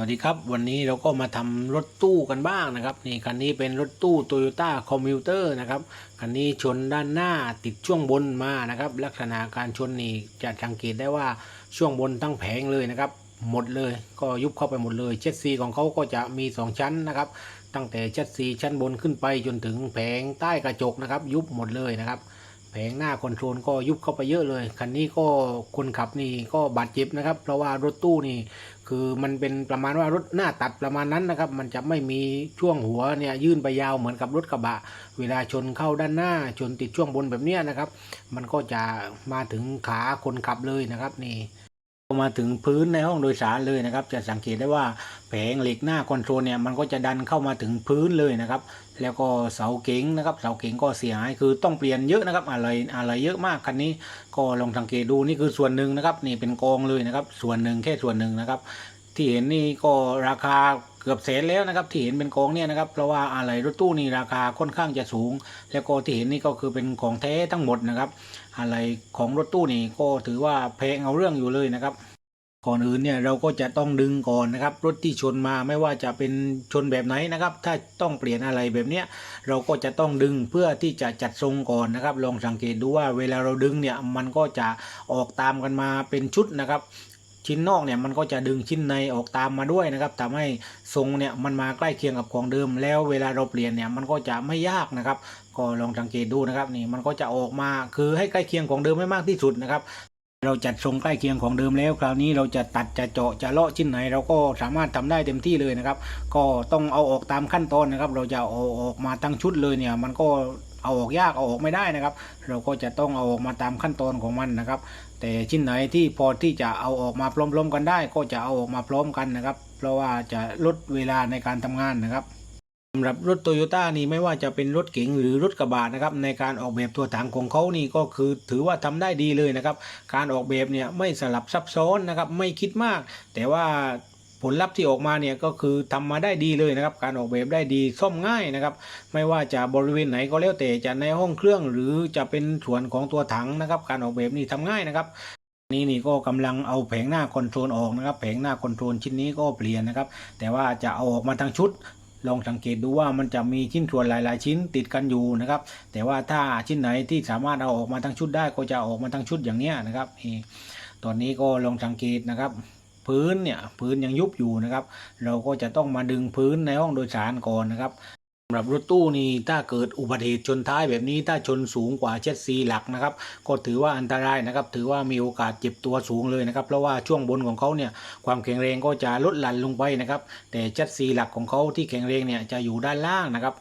สวัสดีครับ วันนี้เราก็มาทำรถตู้กันบ้างนะครับ นี่คันนี้เป็นรถตู้ Toyota Commuter นะครับ คันนี้ชนด้านหน้าติดช่วงบนมานะครับ ลักษณะการชนนี่จะสังเกตได้ว่าช่วงบนทั้งแผงเลยนะครับ หมดเลยก็ยุบเข้าไปหมดเลย เช็ดซีของเขาก็จะมี 2 ชั้นนะครับ ตั้งแต่เช็ดซีชั้นบนขึ้นไปจนถึงแผงใต้กระจกนะครับ ยุบหมดเลยนะครับแผงหน้าคอนโทรลก็ยุบเข้าไปเยอะเลย คันนี้ก็คนขับนี่ก็บาดเจ็บนะครับ เพราะว่ารถตู้นี่ คือมันเป็นประมาณว่ารถหน้าตัดประมาณนั้นนะครับ มันจะไม่มีช่วงหัวเนี่ยยื่นไปยาวเหมือนกับรถกระบะ เวลาชนเข้าด้านหน้าชนติดช่วงบนแบบนี้นะครับ มันก็จะมาถึงขาคนขับเลยนะครับนี่ มาถึงพื้นในห้องโดยสารเลยนะครับ จะสังเกตได้ว่าแผงเหล็กหน้าคอนโทรลเนี่ยมันก็จะดันเข้ามาถึงพื้นเลยนะครับ แล้วก็เสาเก๋งนะครับเสาเก๋งก็เสียหายคือต้องเปลี่ยนเยอะนะครับอะไรอะไรเยอะมากคันนี้ ก็ลองสังเกตดูนี่คือส่วนหนึ่งนะครับนี่เป็นกองเลยนะครับส่วนหนึ่งแค่ส่วนหนึ่งนะครับที่เห็นนี่ก็ราคา เกือบแสนแล้วนะครับที่เห็นเป็นกองเนี่ยนะครับเพราะว่าอะไรรถตู้นี่ราคาค่อนข้างจะสูง แล้วก็ที่เห็นนี่ก็คือเป็นของแท้ทั้งหมดนะครับอะไรของรถตู้นี่ก็ถือว่าแพงเอาเรื่องอยู่เลยนะครับก่อนอื่นเนี่ยเราก็จะต้องดึงก่อนนะครับรถที่ชนมาไม่ว่าจะเป็นชนแบบไหนนะครับ ถ้าต้องเปลี่ยนอะไรแบบเนี้ยเราก็จะต้องดึงเพื่อที่จะจัดทรงก่อนนะครับ ลองสังเกตดูว่าเวลาเราดึงเนี่ยมันก็จะออกตามกันมาเป็นชุดนะครับ ชิ้นนอกเนี่ยมันก็จะดึงชิ้นในออกตามมาด้วยนะครับทำให้ทรงเนี่ยมันมาใกล้เคียงกับของเดิม แล้วเวลาเราเปลี่ยนเนี่ยมันก็จะไม่ยากนะครับ ก็ลองสังเกตดูนะครับนี่มันก็จะออกมาคือให้ใกล้เคียงของเดิมให้มากที่สุดนะครับเราจัดทรงใกล้เคียงของเดิมแล้ว คราวนี้เราจะตัดจะเจาะจะเลาะชิ้นไหน เราก็สามารถทำได้เต็มที่เลยนะครับ ก็ต้องเอาออกตามขั้นตอนนะครับ เราจะเอาออกมาทั้งชุดเลยเนี่ย มันก็เอาออกยากเอาออกไม่ได้นะครับ เราก็จะต้องเอาออกมาตามขั้นตอนของมันนะครับ แต่ชิ้นไหนที่พอที่จะเอาออกมาพร้อมๆกันได้ ก็จะเอาออกมาพร้อมกันนะครับ เพราะว่าจะลดเวลาในการทำงานนะครับสำหรับรถโตโยต้านี่ไม่ว่าจะเป็นรถเก๋งหรือรถกระบะนะครับในการออกแบบตัวถังของเขานี่ก็คือถือว่าทำได้ดีเลยนะครับ การออกแบบเนี่ยไม่สลับซับซ้อนนะครับไม่คิดมาก แต่ว่า ผลลัพธ์ที่ออกมาเนี่ยก็คือทำมาได้ดีเลยนะครับ การออกแบบได้ดีซ่อมง่ายนะครับ ไม่ว่าจะบริเวณไหนก็แล้วแต่จะในห้องเครื่อง หรือจะเป็นส่วนของตัวถังนะครับ การออกแบบนี่ทำง่ายนะครับนี่นี่ก็กำลังเอาแผงหน้าคอนโทรลออกนะครับ แผงหน้าคอนโทรลชิ้นนี้ก็เปลี่ยนนะครับ แต่ว่าจะเอาออกมาทั้งชุดลองสังเกตดูว่ามันจะมีชิ้นส่วนหลาย ๆ ชิ้นติดกันอยู่นะครับ แต่ว่าถ้าชิ้นไหนที่สามารถเอาออกมาทั้งชุดได้ก็จะออกมาทั้งชุดอย่างเนี้ยนะครับตอนนี้ก็ลองสังเกตนะครับ พื้นเนี่ยพื้นยังยุบอยู่นะครับ เราก็จะต้องมาดึงพื้นในห้องโดยสารก่อนนะครับสำหรับรถตู้นี่ถ้าเกิดอุบัติเหตุชนท้ายแบบนี้ถ้าชนสูงกว่าเช็ดซีหลักนะครับก็ถือว่าอันตรายนะครับ ถือว่ามีโอกาสเจ็บตัวสูงเลยนะครับ เพราะว่าช่วงบนของเขาเนี่ยความแข็งแรงก็จะลดหลั่นลงไปนะครับ แต่เช็ดซีหลักของเขาที่แข็งแรงเนี่ยจะอยู่ด้านล่างนะครับ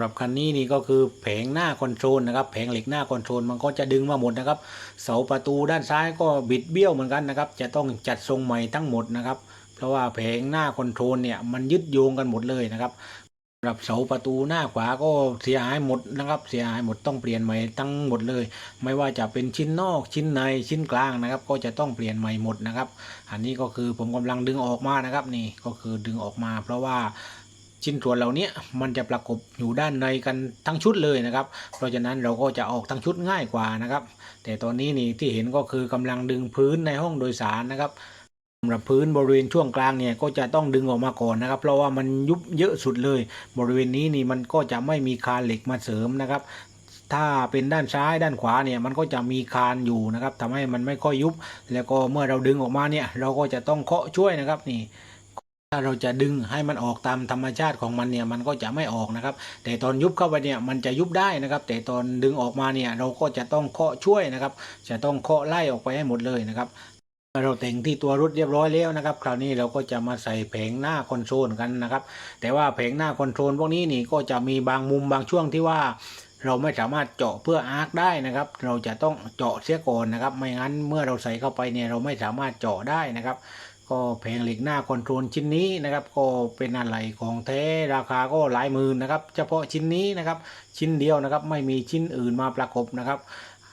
สำหรับคันนี้นี่ก็คือแผงหน้าคอนโทรลนะครับแผงเหล็กหน้าคอนโทรลมันก็จะดึงมาหมดนะครับ เสาประตูด้านซ้ายก็บิดเบี้ยวเหมือนกันนะครับ จะต้องจัดทรงใหม่ทั้งหมดนะครับ เพราะว่าแผงหน้าคอนโทรลเนี่ยมันยึดโยงกันหมดเลยนะครับสำหรับเสาประตูหน้าขวาก็เสียหายหมดนะครับ เสียหายหมดต้องเปลี่ยนใหม่ทั้งหมดเลย ไม่ว่าจะเป็นชิ้นนอกชิ้นในชิ้นกลางนะครับ ก็จะต้องเปลี่ยนใหม่หมดนะครับ อันนี้ก็คือผมกำลังดึงออกมานะครับนี่ก็คือดึงออกมา เพราะว่า ชิ้นส่วนเหล่านี้มันจะประกบอยู่ด้านในกันทั้งชุดเลยนะครับ เพราะฉะนั้นเราก็จะออกทั้งชุดง่ายกว่านะครับ แต่ตอนนี้นี่ที่เห็นก็คือกำลังดึงพื้นในห้องโดยสารนะครับสำหรับพื้นบริเวณช่วงกลางเนี่ยก็จะต้องดึงออกมาก่อนนะครับ เพราะว่ามันยุบเยอะสุดเลย บริเวณนี้นี่มันก็จะไม่มีคานเหล็กมาเสริมนะครับถ้าเป็นด้านซ้ายด้านขวาเนี่ยมันก็จะมีคานอยู่นะครับทำให้มันไม่ค่อยยุบ แล้วก็เมื่อเราดึงออกมาเนี่ยเราก็จะต้องเคาะช่วยนะครับนี่ ถ้าเราจะดึงให้มันออกตามธรรมชาติของมันเนี่ยมันก็จะไม่ออกนะครับ แต่ตอนยุบเข้าไปเนี่ยมันจะยุบได้นะครับ แต่ตอนดึงออกมาเนี่ยเราก็จะต้องเคาะช่วยนะครับ จะต้องเคาะไล่ออกไปให้หมดเลยนะครับเราแต่งที่ตัวรถเรียบร้อยแล้วนะครับ คราวนี้เราก็จะมาใส่แผงหน้าคอนโซลกันนะครับ แต่ว่าแผงหน้าคอนโทรลพวกนี้นี่ก็จะมีบางมุมบางช่วงที่ว่าเราไม่สามารถเจาะเพื่ออาร์คได้นะครับ เราจะต้องเจาะเสียก่อนนะครับ ไม่งั้นเมื่อเราใส่เข้าไปเนี่ยเราไม่สามารถเจาะได้นะครับ ก็แผงเหล็กหน้าคอนโทรลชิ้นนี้นะครับ ก็เป็นอะไรของแท้ราคาก็หลายหมื่นนะครับ เฉพาะชิ้นนี้นะครับ ชิ้นเดียวนะครับ ไม่มีชิ้นอื่นมาประกบนะครับ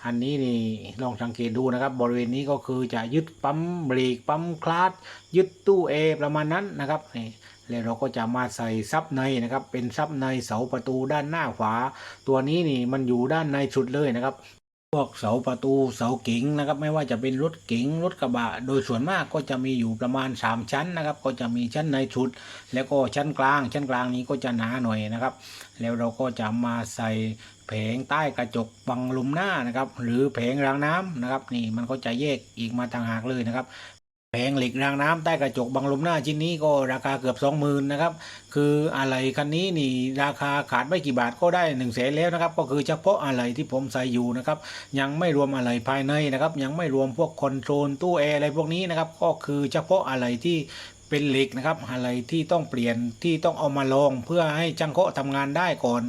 อันนี้นี่ลองสังเกตดูนะครับ บริเวณนี้ก็คือจะยึดปั๊มเบรกปั๊มคลาสยึดตู้เอประมาณนั้นนะครับนี่แล้วเราก็จะมาใส่ซับในนะครับ เป็นซับในเสาประตูด้านหน้าขวา ตัวนี้นี่มันอยู่ด้านในสุดเลยนะครับ วกเสาประตูเสาเก๋งนะครับ ไม่ว่าจะเป็นรถเก๋งรถกระบะ โดยส่วนมากก็จะมีอยู่ประมาณ 3 ชั้นนะครับ ก็จะมีชั้นในชุด แล้วก็ชั้นกลาง ชั้นกลางนี้ก็จะหนาหน่อยนะครับ แล้วเราก็จะมาใส่แผงใต้กระจกบังลมหน้านะครับ หรือแผงรางน้ำนะครับ นี่มันก็จะแยกอีกมาต่างหากเลยนะครับ แผงเหล็กรางน้ำใต้กระจกบังลมหน้าชิ้นนี้ก็ราคาเกือบสองหมื่นนะครับคืออะไรคันนี้นี่ราคาขาดไม่กี่บาทก็ได้1นึ่งแสนแล้วนะครับก็คือเฉพาะอะไรที่ผมใส่อยู่นะครับยังไม่รวมอะไรภายในนะครับยังไม่รวมพวกคอนโทรลตู้แอร์อะไรพวกนี้นะครับก็คือเฉพาะอะไรที่เป็นเหล็กนะครับอะไรที่ต้องเปลี่ยนที่ต้องเอามาลองเพื่อให้จังเคาะทำงานได้ก่อน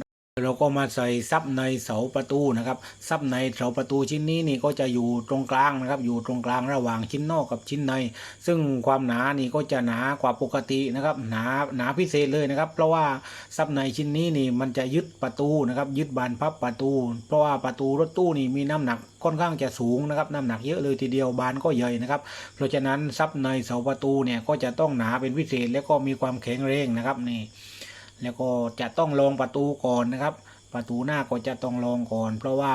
เราก็มาใส่ซับในเสาประตูนะครับซับในเสาประตูชิ้นนี้นี่ก็จะอยู่ตรงกลางนะครับอยู่ตรงกลางระหว่างชิ้นนอกกับชิ้นใน ซึ่งความหนานี่ก็จะหนากว่าปกตินะครับหนาหนาพิเศษเลยนะครับเพราะว่าซับในชิ้นนี้นี่มันจะยึดประตูนะครับยึดบานพับประตู เพราะว่าประตูรถตู้นี่มีน้ำหนักค่อนข้างจะสูงนะครับน้ำหนักเยอะเลยทีเดียวบานก็ใหญ่นะครับเพราะฉะนั้นซับในเสาประตูเนี่ยก็จะต้องหนาเป็นพิเศษแล้วก็มีความแข็งแรงนะครับนี่ แล้วก็จะต้องลองประตูก่อนนะครับ ประตูหน้าก็จะต้องลองก่อน เพราะว่า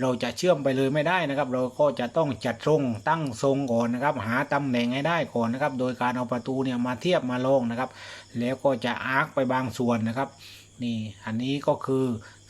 เราจะเชื่อมไปเลยไม่ได้นะครับ เราก็จะต้องจัดทรงตั้งทรงก่อนนะครับ หาตำแหน่งให้ได้ก่อนนะครับ โดยการเอาประตูเนี่ยมาเทียบมาลองนะครับ แล้วก็จะอาร์คไปบางส่วนนะครับ นี่อันนี้ก็คือ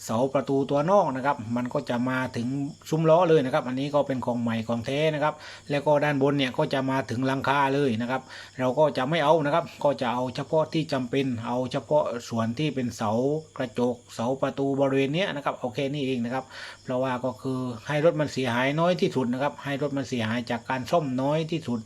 เสาประตูตัวนอกนะครับ มันก็จะมาถึงซุ้มล้อเลยนะครับ อันนี้ก็เป็นของใหม่ของแท้นะครับ แล้วก็ด้านบนเนี่ยก็จะมาถึงหลังคาเลยนะครับ เราก็จะไม่เอานะครับ ก็จะเอาเฉพาะที่จำเป็น เอาเฉพาะส่วนที่เป็นเสากระจก เสาประตูบริเวณเนี้ยนะครับเอาแค่นี้เองนะครับ เพราะว่าก็คือให้รถมันเสียหายน้อยที่สุดนะครับ ให้รถมันเสียหายจากการซ่อมน้อยที่สุด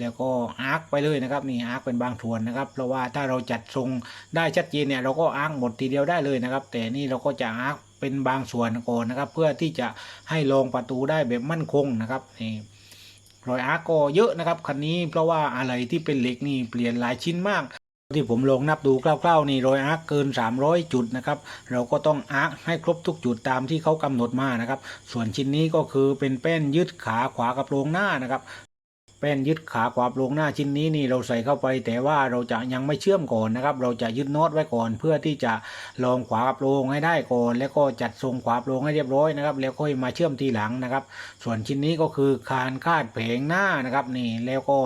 แล้วก็อาร์คไปเลยนะครับนี่อาร์คเป็นบางส่วนนะครับ เพราะว่าถ้าเราจัดทรงได้ชัดเจนเนี่ยเราก็อาร์คหมดทีเดียวได้เลยนะครับ แต่นี่เราก็จะอาเป็นบางส่วนก่อนนะครับ เพื่อที่จะให้ลงประตูได้แบบมั่นคงนะครับนี่รอยอาร์ก็เยอะนะครับคันนี้เพราะว่าอะไรที่เป็นเหล็กนี่เปลี่ยนหลายชิ้นมาก ที่ผมลงนับดูคร่าวๆนี่รอยอาร์เกิน 300 จุดนะครับเราก็ต้องอาร์ให้ครบทุกจุดตามที่เขากำหนดมานะครับส่วนชิ้นนี้ก็คือเป็นแป้นยึดขาขวากับโรงหน้านะครับ ป้นยึดขาขวาโครงหน้าชิ้นนี้นี่เราใส่เข้าไป แต่ว่าเราจะยังไม่เชื่อมก่อนนะครับ เราจะยึดน็อตไว้ก่อน เพื่อที่จะลองขวาโครงให้ได้ก่อน แล้วก็จัดทรงขวาโครงให้เรียบร้อยนะครับแล้วค่อยมาเชื่อมทีหลังนะครับ ส่วนชิ้นนี้ก็คือคานคาดแผงหน้านะครับนี่แล้วก็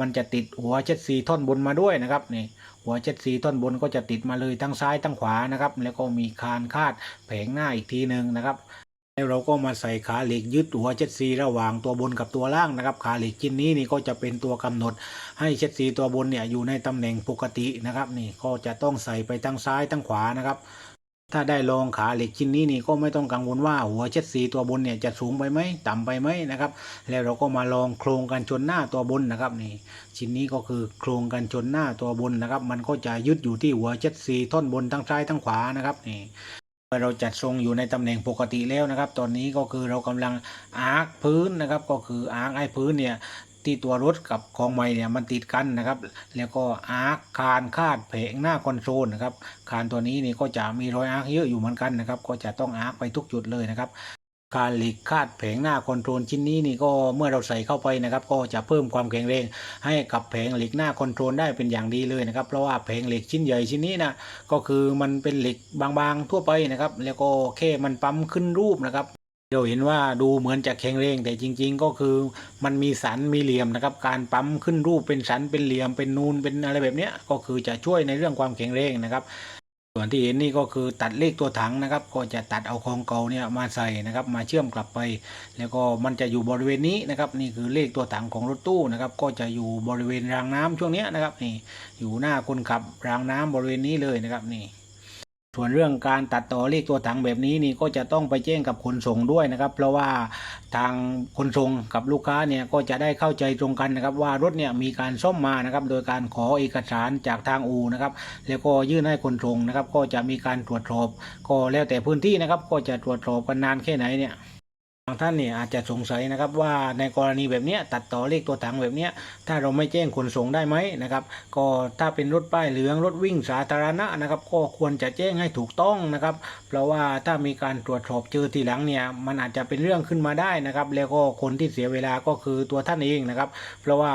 มันจะติดหัวเช็ดสีท่อนบนมาด้วยนะครับนี่หัวเช็ดสีท่อนบนก็จะติดมาเลยทั้งซ้ายทั้งขวานะครับแล้วก็มีคานคาดแผงหน้าอีกทีหนึ่งนะครับ แล้วเราก็มาใส่ขาเหล็กยึดหัวเช็ดซีระหว่างตัวบนกับตัวล่างนะครับ ขาเหล็กชิ้นนี้นี่ก็จะเป็นตัวกำหนดให้เช็ดซีตัวบนเนี่ยอยู่ในตำแหน่งปกตินะครับ นี่ก็จะต้องใส่ไปทั้งซ้ายทั้งขวานะครับ ถ้าได้ลองขาเหล็กชิ้นนี้นี่ก็ไม่ต้องกังวลว่าหัวเช็ดสีตัวบนเนี่ยจะสูงไปไหมต่ำไปไหมนะครับ แล้วเราก็มาลองโครงกันชนหน้าตัวบนนะครับนี่ชิ้นนี้ก็คือโครงกันชนหน้าตัวบนนะครับ มันก็จะยึดอยู่ที่หัวเช็ดสีท่อนบนทั้งซ้ายทั้งขวานะครับนี่ เมื่อเราจัดทรงอยู่ในตำแหน่งปกติแล้วนะครับ ตอนนี้ก็คือเรากำลังอาร์คพื้นนะครับ ก็คืออาร์คไอ้พื้นเนี่ยที่ตัวรถกับของไม่เนี่ยมันติดกันนะครับ แล้วก็อาร์คคานคาดแผงหน้าคอนโซลนะครับคานตัวนี้นี่ก็จะมีรอยอาร์คเยอะอยู่เหมือนกันนะครับ ก็จะต้องอาร์คไปทุกจุดเลยนะครับ การหลีกคาดแผงหน้าคอนโทรลชิ้นนี้นี่ก็เมื่อเราใส่เข้าไปนะครับ ก็จะเพิ่มความแข็งแรง ให้กับแผงเหล็กหน้าคอนโทรลได้เป็นอย่างดีเลยนะครับ เพราะว่าแผงเหล็กชิ้นใหญ่ชิ้นนี้นะก็คือมันเป็นเหล็กบางๆทั่วไปนะครับ แล้วก็แค่มันปั๊มขึ้นรูปนะครับเราเห็นว่าดูเหมือนจะแข็งแรงแต่จริง ๆ ก็คือมันมีสันมีเหลี่ยมนะครับ การปั๊มขึ้นรูปเป็นสันเป็นเหลี่ยมเป็นนูนเป็นอะไรแบบเนี้ยก็คือจะช่วยในเรื่องความแข็งแรงนะครับ ส่วนที่เห็นนี่ก็คือตัดเลขตัวถังนะครับ ก็จะตัดเอาของเก่าเนี่ยมาใส่นะครับ มาเชื่อมกลับไป แล้วก็มันจะอยู่บริเวณนี้นะครับ นี่คือเลขตัวถังของรถตู้นะครับ ก็จะอยู่บริเวณรางน้ำช่วงนี้นะครับนี่อยู่หน้าคนขับรางน้ำบริเวณนี้เลยนะครับนี่ ส่วนเรื่องการตัดต่อเลขตัวถังแบบนี้นี่ก็จะต้องไปแจ้งกับขนส่งด้วยนะครับ เพราะว่าทางขนส่งกับลูกค้าเนี่ยก็จะได้เข้าใจตรงกันนะครับ ว่ารถเนี่ยมีการซ่อมมานะครับ โดยการขอเอกสารจากทางอูนะครับ แล้วก็ยื่นให้ขนส่งนะครับ ก็จะมีการตรวจสอบก็แล้วแต่พื้นที่นะครับ ก็จะตรวจสอบกันนานแค่ไหนเนี่ย บางท่านเนี่ยอาจจะสงสัยนะครับว่าในกรณีแบบนี้ตัดต่อเลขตัวถังแบบนี้ถ้าเราไม่แจ้งขนส่งได้ไหมนะครับก็ถ้าเป็นรถป้ายเหลืองรถวิ่งสาธารณะนะครับก็ควรจะแจ้งให้ถูกต้องนะครับ เพราะว่าถ้ามีการตรวจสอบเจอทีหลังเนี่ยมันอาจจะเป็นเรื่องขึ้นมาได้นะครับ แล้วก็คนที่เสียเวลาก็คือตัวท่านเองนะครับ เพราะว่า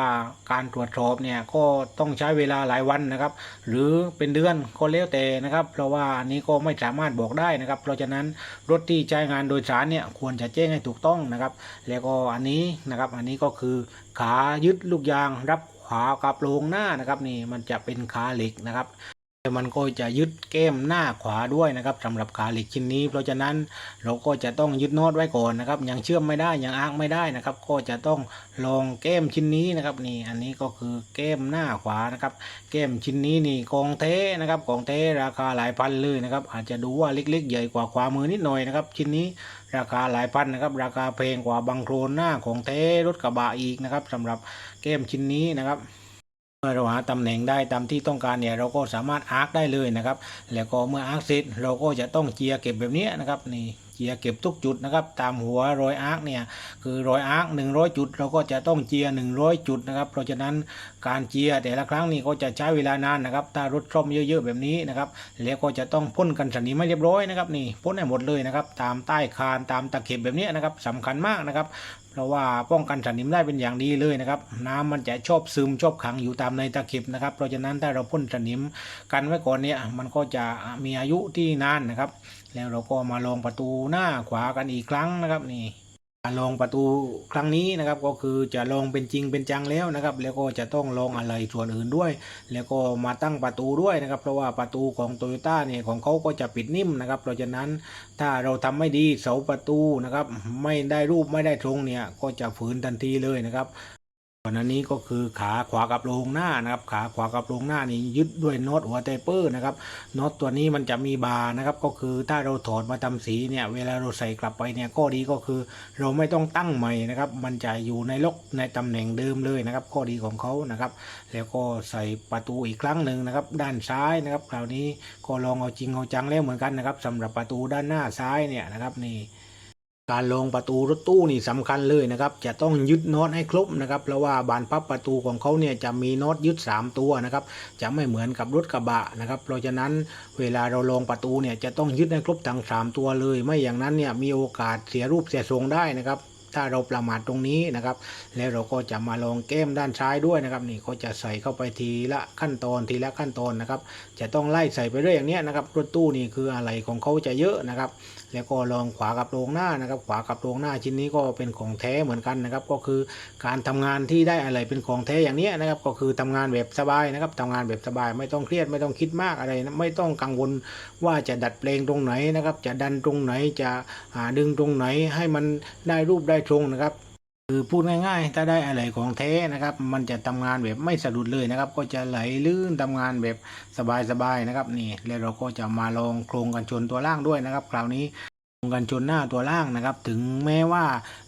การตรวจสอบเนี่ยก็ต้องใช้เวลาหลายวันนะครับ หรือเป็นเดือนก็แล้วแต่นะครับ เพราะว่าอันนี้ก็ไม่สามารถบอกได้นะครับ เพราะฉะนั้นรถที่ใช้งานโดยสารเนี่ยควรจะแจ้งให้ถูกต้องนะครับ แล้วก็อันนี้นะครับอันนี้ก็คือขายึดลูกยางรับขวากับโลงหน้านะครับนี่มันจะเป็นขาเหล็กนะครับ มันก็จะยึดแก้มหน้าขวาด้วยนะครับสำหรับขาเหล็กชิ้นนี้ เพราะฉะนั้นเราก็จะต้องยึดโน็อตไว้ก่อนนะครับ ยังเชื่อมไม่ได้ยังอาร์กไม่ได้นะครับ ก็จะต้องลองแก้มชิ้นนี้นะครับนี่อันนี้ก็คือแก้มหน้าขวานะครับแก้มชิ้นนี้นี่กองเทนะครับกองเทราคาหลายพันเลยนะครับอาจจะดูว่าเล็กๆ ใหญ่กว่าขวามือนิดหน่อยนะครับชิ้นนี้ราคาหลายพันนะครับราคาแพงกว่าบังโครนหน้าของเทรถกระบะอีกนะครับสำหรับแก้มชิ้นนี้นะครับ เมื่อเราหาตำแหน่งได้ตามที่ต้องการเนี่ยเราก็สามารถอาร์คได้เลยนะครับ แล้วก็เมื่ออาร์คเสร็จเราก็จะต้องเจียเก็บแบบนี้นะครับนี่ เจียเก็บทุกจุดนะครับตามหัวรอยอาร์คเนี่ยคือรอยอาร์ค100 จุด เราก็จะต้องเจีย 100 จุดนะครับเพราะฉะนั้นการเจียแต่ละครั้งนี่ก็จะใช้เวลานานนะครับถ้ารถซ่อมเยอะๆแบบนี้นะครับแล้วก็จะต้องพ่นกันสนิมให้เรียบร้อยนะครับนี่พ่นให้หมดเลยนะครับตามใต้คานตามตะเข็บแบบนี้นะครับสำคัญมากนะครับเพราะว่าป้องกันสนิมได้เป็นอย่างดีเลยนะครับน้ำมันจะชอบซึมชอบขังอยู่ตามในตะเข็บนะครับเพราะฉะนั้นถ้าเราพ่นสนิมกันไว้ก่อนเนี่ยมันก็จะมีอายุที่นานนะครับ แล้วเราก็มาลองประตูหน้าขวากันอีกครั้งนะครับนี่การลองประตูครั้งนี้นะครับก็คือจะลองเป็นจริงเป็นจังแล้วนะครับ แล้วก็จะต้องลองอะไรส่วนอื่นด้วย แล้วก็มาตั้งประตูด้วยนะครับ เพราะว่าประตูของโตโยต้าเนี่ยของเขาก็จะปิดนิ่มนะครับ เพราะฉะนั้นถ้าเราทำไม่ดีเสาประตูนะครับ ไม่ได้รูปไม่ได้ตรงเนี่ยก็จะฝืนทันทีเลยนะครับ วันนี้ก็คือขาขวากับโลงหน้านะครับขาขวากับโลงหน้านี่ยึดด้วยน็อตหัวไตเปอร์นะครับน็อตตัวนี้มันจะมีบาร์นะครับก็คือถ้าเราถอดมาทำสีเนี่ยเวลาเราใส่กลับไปเนี่ยข้อดีก็คือ เราไม่ต้องตั้งใหม่นะครับมันจะอยู่ในล็อกในตำแหน่งเดิมเลยนะครับ ข้อดีของเขานะครับ แล้วก็ใส่ประตูอีกครั้งหนึ่งนะครับด้านซ้ายนะครับคราวนี้ก็ลองเอาจริงเอาจังแล้วเหมือนกันนะครับสำหรับประตูด้านหน้าซ้ายเนี่ยนะครับนี่ การลงประตูรถตู้นี่สำคัญเลยนะครับ จะต้องยึดน็อตให้ครบนะครับ เพราะว่าบานพับประตูของเขาเนี่ยจะมีน็อตยึด 3 ตัวนะครับ จะไม่เหมือนกับรถกระบะนะครับ เพราะฉะนั้นเวลาเราลงประตูเนี่ยจะต้องยึดให้ครบทั้ง 3 ตัวเลย ไม่อย่างนั้นเนี่ยมีโอกาสเสียรูปเสียทรงได้นะครับ ถ้าเราประมาทตรงนี้นะครับ แล้วเราก็จะมาลองแก้มด้านซ้ายด้วยนะครับ นี่ก็จะใส่เข้าไปทีละขั้นตอนทีละขั้นตอนนะครับ จะต้องไล่ใส่ไปเรื่อยอย่างนี้นะครับรถตู้นี่คืออะไรของเขาจะเยอะนะครับ แล้วก็ลองขวากับโรงหน้านะครับ ขวากับโรงหน้าชิ้นนี้ก็เป็นของแท้เหมือนกันนะครับ ก็คือการทำงานที่ได้อะไรเป็นของแท้อย่างนี้นะครับ ก็คือทำงานแบบสบายนะครับทำงานแบบสบายไม่ต้องเครียดไม่ต้องคิดมากอะไรนะไม่ต้องกังวลว่าจะดัดแปลงตรงไหนนะครับ จะดันตรงไหนจะดึงตรงไหนให้มันได้รูปได้ตรงนะครับ คือพูดง่ายๆ ถ้าได้อะไรของแท้นะครับ มันจะทำงานแบบไม่สะดุดเลยนะครับ ก็จะไหลลื่นทำงานแบบสบายๆนะครับนี่แล้วเราก็จะมาลองโครงกันชนตัวล่างด้วยนะครับ คราวนี้ กันชนหน้าตัวล่างนะครับ ถึงแม้ว่า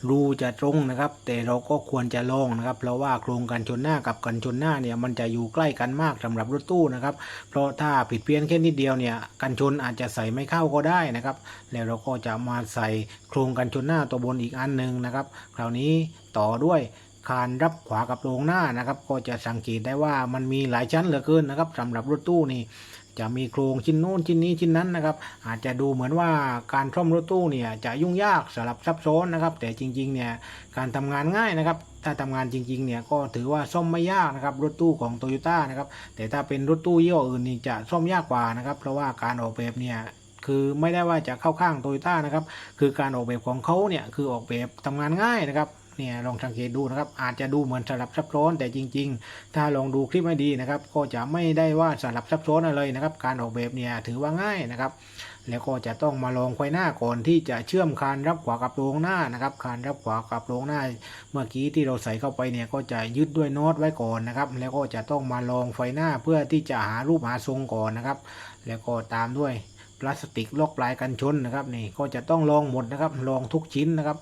รูจะตรงนะครับ แต่เราก็ควรจะลองนะครับ เพราะว่าโครงกันชนหน้ากับกันชนหน้าเนี่ยมันจะอยู่ใกล้กันมากสำหรับรถตู้นะครับ เพราะถ้าผิดเพี้ยนแค่นิดเดียวเนี่ยกันชนอาจจะใส่ไม่เข้าก็ได้นะครับ แล้วเราก็จะมาใส่โครงกันชนหน้าตัวบนอีกอันหนึ่งนะครับ คราวนี้ต่อด้วยคานรับขวากับโรงหน้านะครับ ก็จะสังเกตได้ว่ามันมีหลายชั้นเหลือเกินนะครับสำหรับรถตู้นี่ จะมีโครงชิ้นโน้นชิ้นนี้ชิ้นนั้นนะครับอาจจะดูเหมือนว่าการซ่อมรถตู้เนี่ยจะยุ่งยากสลับซับซ้อนนะครับ แต่จริงๆเนี่ยการทำงานง่ายนะครับถ้าทำงานจริงๆเนี่ยก็ถือว่าซ่อมไม่ยากนะครับรถตู้ของโตโยต้านะครับแต่ถ้าเป็นรถตู้ยี่ห้ออื่นนี่จะซ่อมยากกว่านะครับเพราะว่าการออกแบบเนี่ยคือไม่ได้ว่าจะเข้าข้างโตโยต้านะครับคือการออกแบบของเขาเนี่ยคือออกแบบทำงานง่ายนะครับ เนี่ยลองสังเกตดูนะครับ อาจจะดูเหมือนสลับซับซ้อนแต่จริง ๆ ถ้าลองดูคลิปให้ดีนะครับ ก็จะไม่ได้ว่าสลับซับซ้อนอะไรนะครับ การออกแบบเนี่ยถือว่าง่ายนะครับ แล้วก็จะต้องมาลองไฟหน้าก่อนที่จะเชื่อมคานรับขวากับโรงหน้านะครับ คานรับขวากับโรงหน้า เมื่อกี้ที่เราใส่เข้าไปเนี่ยก็จะยึดด้วยโน้ตไว้ก่อนนะครับ แล้วก็จะต้องมาลองไฟหน้าเพื่อที่จะหารูปหาทรงก่อนนะครับ แล้วก็ตามด้วยพลาสติกล็อกปลายกันชนนะครับนี่ก็จะต้องลองหมดนะครับลองทุกชิ้นนะครับ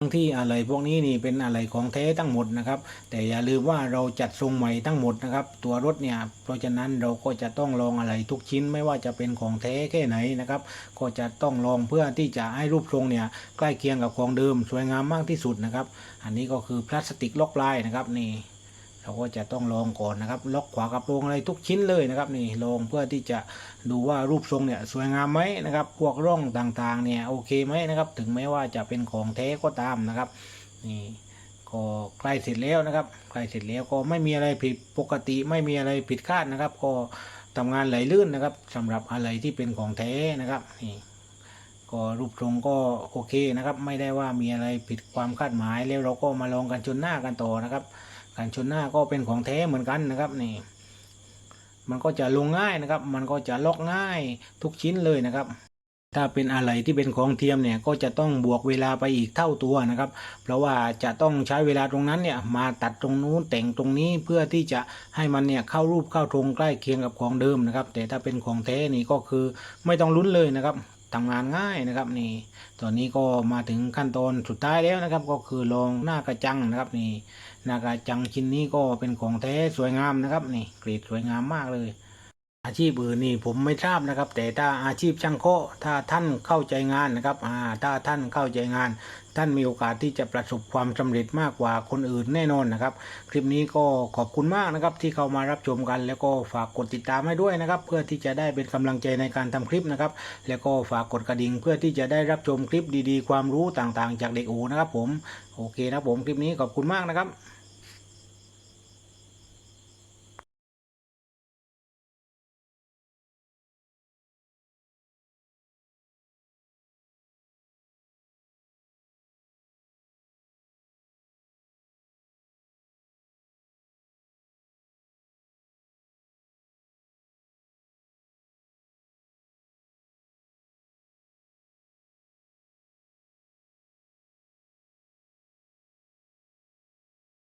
ทั้งที่อะไรพวกนี้นี่เป็นอะไรของแท้ทั้งหมดนะครับ แต่อย่าลืมว่าเราจัดทรงใหม่ทั้งหมดนะครับ ตัวรถเนี่ยเพราะฉะนั้นเราก็จะต้องลองอะไรทุกชิ้นไม่ว่าจะเป็นของแท้แค่ไหนนะครับ ก็จะต้องลองเพื่อที่จะให้รูปทรงเนี่ยใกล้เคียงกับของเดิมสวยงามมากที่สุดนะครับ อันนี้ก็คือพลาสติกล็อกลายนะครับนี่ เราก็จะต้องลองก่อนนะครับ ล็อกขวากับโรงอะไรทุกชิ้นเลยนะครับนี่ลองเพื่อที่จะดูว่ารูปทรงเนี่ยสวยงามไหมนะครับ พวกร่องต่างๆเนี่ยโอเคไหมนะครับ ถึงแม้ว่าจะเป็นของแท้ก็ตามนะครับนี่ก็ใกล้เสร็จแล้วนะครับใกล้เสร็จแล้วก็ไม่มีอะไรผิดปกติไม่มีอะไรผิดคาดนะครับ ก็ทำงานไหลลื่นนะครับสำหรับอะไรที่เป็นของแท้นะครับนี่ก็รูปทรงก็โอเคนะครับ ไม่ได้ว่ามีอะไรผิดความคาดหมายแล้วเราก็มาลองกันชนหน้ากันต่อนะครับ การชนหน้าก็เป็นของแท้เหมือนกันนะครับนี่มันก็จะลงง่ายนะครับ มันก็จะล็อกง่ายทุกชิ้นเลยนะครับ ถ้าเป็นอะไรที่เป็นของเทียมเนี่ยก็จะต้องบวกเวลาไปอีกเท่าตัวนะครับ เพราะว่าจะต้องใช้เวลาตรงนั้นเนี่ยมาตัดตรงนู้นแต่งตรงนี้เพื่อที่จะให้มันเนี่ยเข้ารูปเข้าทรงใกล้เคียงกับของเดิมนะครับ แต่ถ้าเป็นของแท้นี่ก็คือไม่ต้องลุ้นเลยนะครับ ทำงานง่ายนะครับนี่ตอนนี้ก็มาถึงขั้นตอนสุดท้ายแล้วนะครับ ก็คือลองหน้ากระจังนะครับนี่หน้ากระจังชิ้นนี้ก็เป็นของแท้สวยงามนะครับนี่เกรดสวยงามมากเลย อาชีพอื่นนี่ผมไม่ทราบนะครับ แต่ถ้าอาชีพช่างเคาะถ้าท่านเข้าใจงานนะครับอ่าถ้าท่านเข้าใจงาน ท่านมีโอกาสที่จะประสบความสำเร็จมากกว่าคนอื่นแน่นอนนะครับ คลิปนี้ก็ขอบคุณมากนะครับ ที่เข้ามารับชมกัน แล้วก็ฝากกดติดตามให้ด้วยนะครับ เพื่อที่จะได้เป็นกำลังใจในการทำคลิปนะครับ แล้วก็ฝากกดกระดิ่งเพื่อที่จะได้รับชมคลิปดีๆ ความรู้ต่างๆ จากเด็กอูนะครับผมโอเคนะผมคลิปนี้ขอบคุณมากนะครับ